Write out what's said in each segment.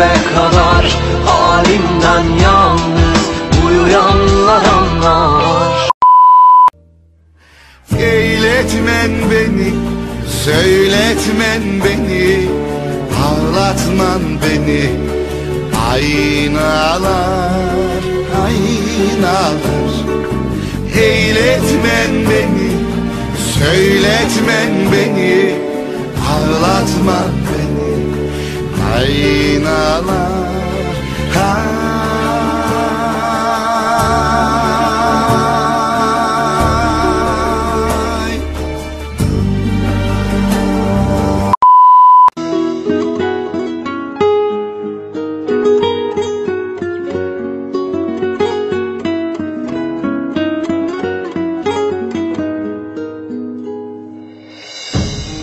Dibe kadar Halimden yalnız Uyuyanlar anlar. Eyletmen beni, söyletmen beni Ağlatman beni. Aynalar, aynalar. Eyletmen beni, söyletmen beni Ağlatman beni Aynalar, ay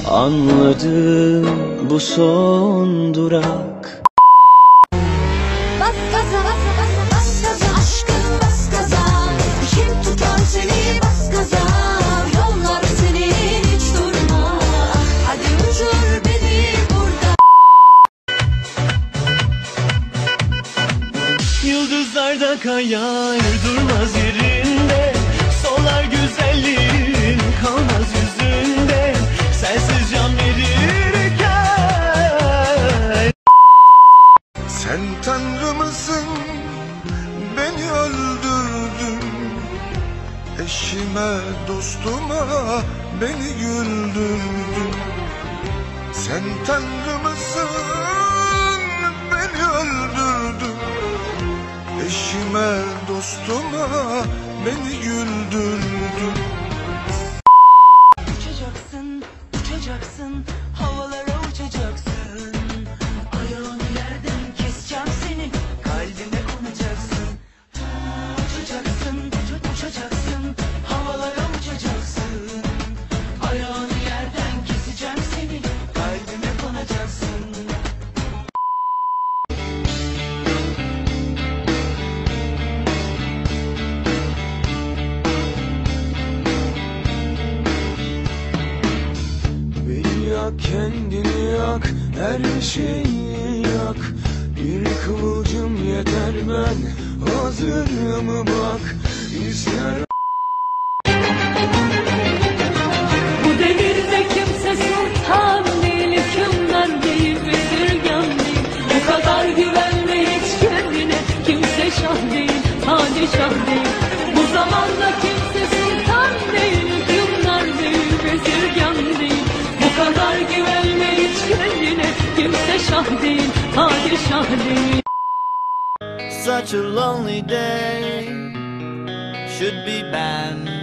Anladım bu son durak Bas gaza, bas gaza, bas gaza, aşkım bas gaza. Kim tutar seni bas gaza? Yollar seni hiç durma. Hadi uçur beni burada. Yıldızlarda kayar durmaz yerinde Eşime, dostuma beni güldürdün Sen tanrı mısın? Beni öldürdün Eşime, dostuma beni güldürdün yak kendini yak her şeyi yak Bir kıvılcım yeter ben hazırım bak İster Bu devirde kimse sultan değil, hükümdar değil, bezirgan değil. Bu kadar güvenme hiç kendine, kimse şah değil, padişah değil. Bu zamanda kimse Such a lonely day. Should be banned